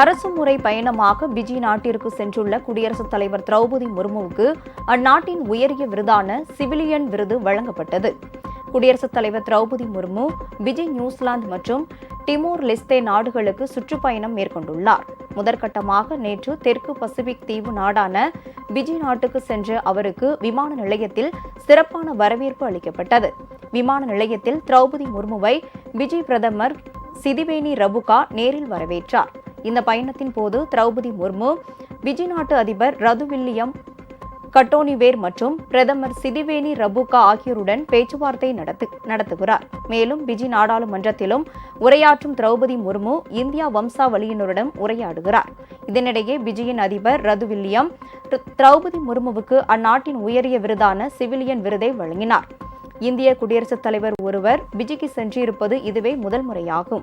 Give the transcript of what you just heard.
அரசுமுறை பயணமாக பிஜி நாட்டிற்கு சென்றுள்ள குடியரசுத் தலைவர் திரௌபதி முர்முவுக்கு அந்நாட்டின் உயரிய விருதான சிவிலியன் விருது வழங்கப்பட்டது. குடியரசுத் தலைவர் திரௌபதி முர்மு பிஜி நியூசிலாந்து மற்றும் டிமோர் லெஸ்தே நாடுகளுக்கு சுற்றுப்பயணம் மேற்கொண்டுள்ளார். முதற்கட்டமாக நேற்று தெற்கு பசிபிக் தீவு நாடான பிஜி நாட்டுக்கு சென்ற அவருக்கு விமான நிலையத்தில் சிறப்பான வரவேற்பு அளிக்கப்பட்டது. விமான நிலையத்தில் திரௌபதி முர்முவை பிஜி பிரதமர் சிதிவேணி ரபுகா நேரில் வரவேற்றார். இந்த பயணத்தின் போது திரௌபதி முர்மு பிஜி நாட்டு அதிபர் ரது வில்லியம் கட்டோனிவேர் மற்றும் பிரதமர் சிதிவேனி ரபுகா ஆகியோருடன் பேச்சுவார்த்தை நடத்து நடத்துகிறார். மேலும் பிஜி நாடாளுமன்றத்திலும் உரையாற்றும் திரௌபதி முர்மு இந்தியா வம்சாவளியினருடன் உரையாடுகிறார். இதனிடையே பிஜியின் அதிபர் ரது வில்லியம் திரு- திரௌபதி முர்முவுக்கு அந்நாட்டின் உயரிய விருதான சிவிலியன் விருதை வழங்கினார். இந்திய குடியரசுத் தலைவர் ஒருவர் பிஜிக்கு சென்றிருப்பது இதுவே முதல் முறையாகும்.